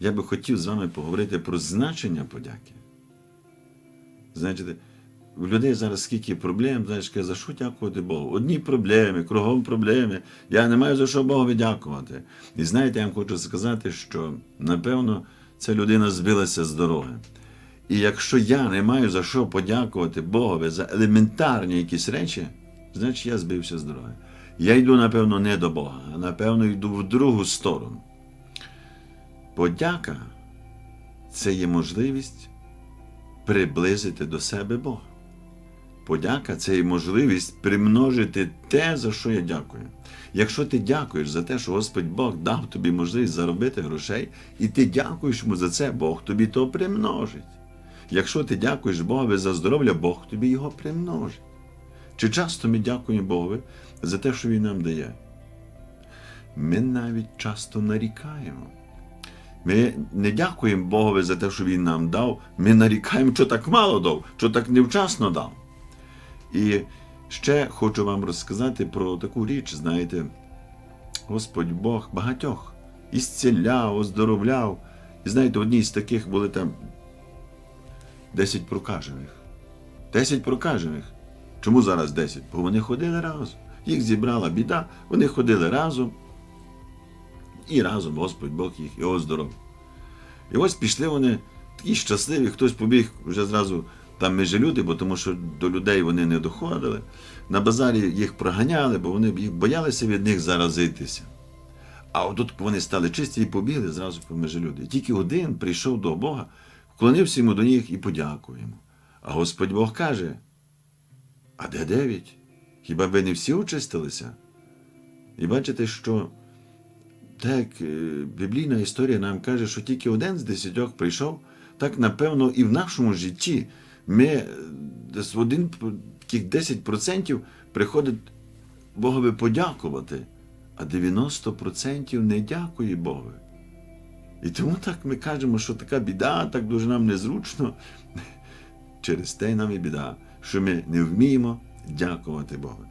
я би хотів з вами поговорити про значення подяки. Знаєте, у людей зараз скільки проблем, знаєш, за що дякувати Богу? Одні проблеми, кругом проблеми. Я не маю за що Богові дякувати. І знаєте, я вам хочу сказати, що напевно ця людина збилася з дороги. І якщо я не маю за що подякувати Богові за елементарні якісь речі, значить я збився з дороги. Я йду, напевно, не до Бога, а напевно йду в другу сторону. Подяка це є можливість приблизити до себе Бога. Подяка це є можливість примножити те, за що я дякую. Якщо ти дякуєш за те, що Господь Бог дав тобі можливість заробити грошей, і ти дякуєш йому за це, Бог тобі то примножить. Якщо ти дякуєш Богові за здоров'я, Бог тобі його примножить. Чи часто ми дякуємо Богові за те, що Він нам дає? Ми навіть часто нарікаємо. Ми не дякуємо Богові за те, що Він нам дав. Ми нарікаємо, що так мало дав, що так невчасно дав. І ще хочу вам розказати про таку річ, знаєте, Господь Бог багатьох ісціляв, оздоровляв. І знаєте, одні з таких були там 10 прокажених. 10 прокажених. Чому зараз 10? Бо вони ходили разом. Їх зібрала біда, вони ходили разом. І разом Господь Бог їх і оздоровив. І ось пішли вони такі щасливі, хтось побіг вже зразу там між люди, бо тому що до людей вони не доходили. На базарі їх проганяли, бо вони їх боялися від них заразитися. А отут вони стали чисті і побігли зразу поміж люди. І тільки один прийшов до Бога, вклонився йому до них і подякував йому. А Господь Бог каже: А де дев'ять? Хіба ви не всі очистилися? І бачите, що так, е, біблійна історія нам каже, що тільки один з десятьох прийшов, так напевно і в нашому житті ми е, десь один таких 10% приходить Богові подякувати, а 90% не дякує Богові. І тому так ми кажемо, що така біда, так дуже нам незручно. Через те нам і біда, що ми не вміємо дякувати Богу.